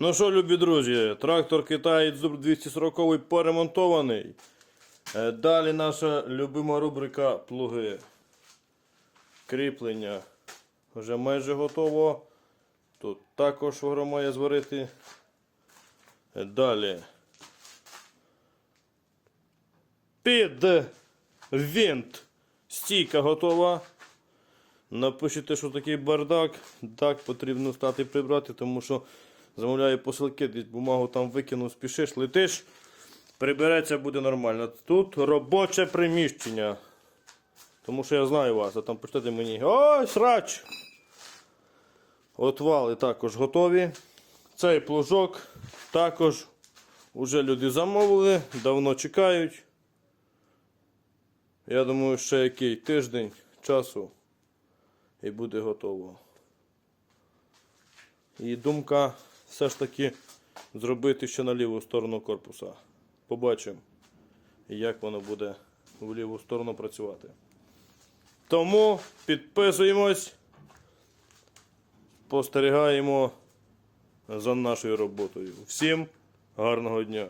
Ну що, любі друзі, трактор Китай Зубр 240 поремонтований. Е, Далі наша любима рубрика плуги. Кріплення вже майже готово. Тут також вора має зварити. Е, Далі. Під винт. Стійка готова. Напишіть, що такий бардак. Так потрібно стати прибрати, тому що замовляю посилки, десь бумагу там викинув, спішиш, летиш. Прибереться буде нормально. Тут робоче приміщення. Тому що я знаю вас, а там почтете мені. Ой, срач! Отвали також готові. Цей плужок також уже люди замовили, давно чекають. Я думаю, ще який тиждень часу і буде готово. І думка все ж таки зробити ще на ліву сторону корпуса. Побачимо, як воно буде в ліву сторону працювати. Тому підписуємось, спостерігаємо за нашою роботою. Всім гарного дня!